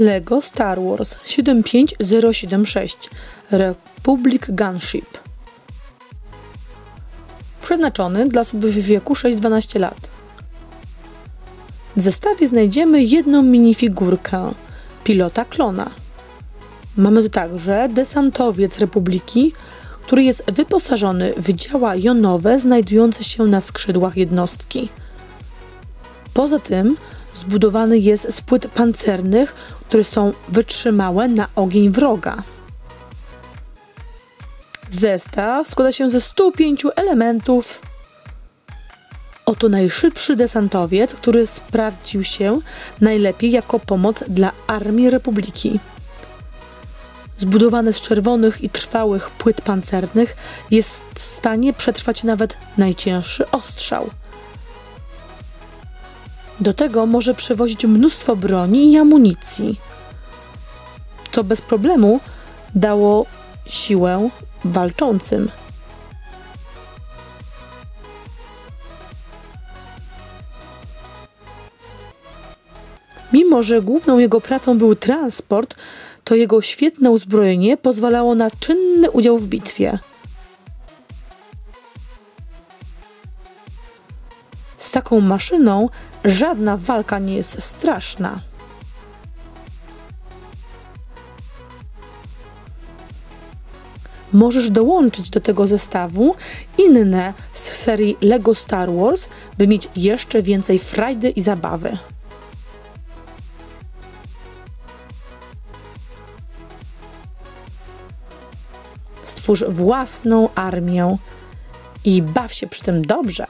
Lego Star Wars 75076 Republic Gunship Przeznaczony dla osób w wieku 6-12 lat. W zestawie znajdziemy jedną minifigurkę pilota klona. Mamy tu także desantowiec Republiki, który jest wyposażony w działa jonowe znajdujące się na skrzydłach jednostki. Poza tym zbudowany jest z płyt pancernych, które są wytrzymałe na ogień wroga. Zestaw składa się ze 105 elementów. Oto najszybszy desantowiec, który sprawdził się najlepiej jako pomoc dla Armii Republiki. Zbudowany z czerwonych i trwałych płyt pancernych, jest w stanie przetrwać nawet najcięższy ostrzał. Do tego może przewozić mnóstwo broni i amunicji, co bez problemu dało siłę walczącym. Mimo, że główną jego pracą był transport, to jego świetne uzbrojenie pozwalało na czynny udział w bitwie. Z taką maszyną żadna walka nie jest straszna. Możesz dołączyć do tego zestawu inne z serii Lego Star Wars, by mieć jeszcze więcej frajdy i zabawy. Stwórz własną armię i baw się przy tym dobrze.